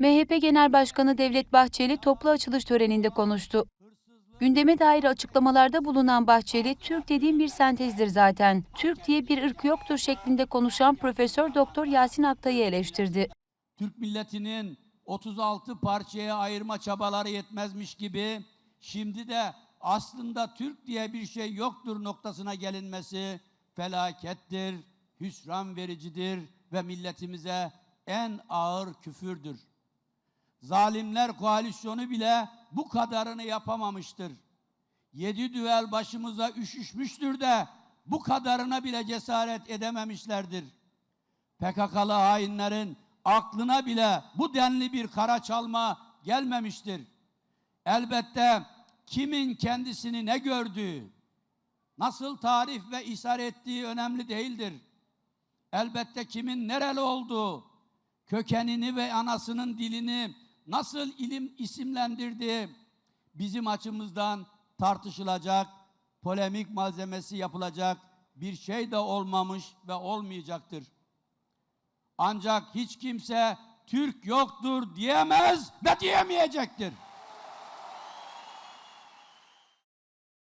MHP Genel Başkanı Devlet Bahçeli toplu açılış töreninde konuştu. Gündeme dair açıklamalarda bulunan Bahçeli, Türk dediğim bir sentezdir zaten. Türk diye bir ırk yoktur şeklinde konuşan Profesör Doktor Yasin Aktay'ı eleştirdi. Türk milletinin 36 parçaya ayırma çabaları yetmezmiş gibi şimdi de aslında Türk diye bir şey yoktur noktasına gelinmesi felakettir, hüsran vericidir ve milletimize en ağır küfürdür. Zalimler koalisyonu bile bu kadarını yapamamıştır. Yedi düvel başımıza üşüşmüştür de bu kadarına bile cesaret edememişlerdir. PKK'lı hainlerin aklına bile bu denli bir kara çalma gelmemiştir. Elbette kimin kendisini ne gördüğü, nasıl tarif ve ishar ettiği önemli değildir. Elbette kimin nereli olduğu, kökenini ve anasının dilini nasıl ilim isimlendirdiği bizim açımızdan tartışılacak, polemik malzemesi yapılacak bir şey de olmamış ve olmayacaktır. Ancak hiç kimse Türk yoktur diyemez ve diyemeyecektir.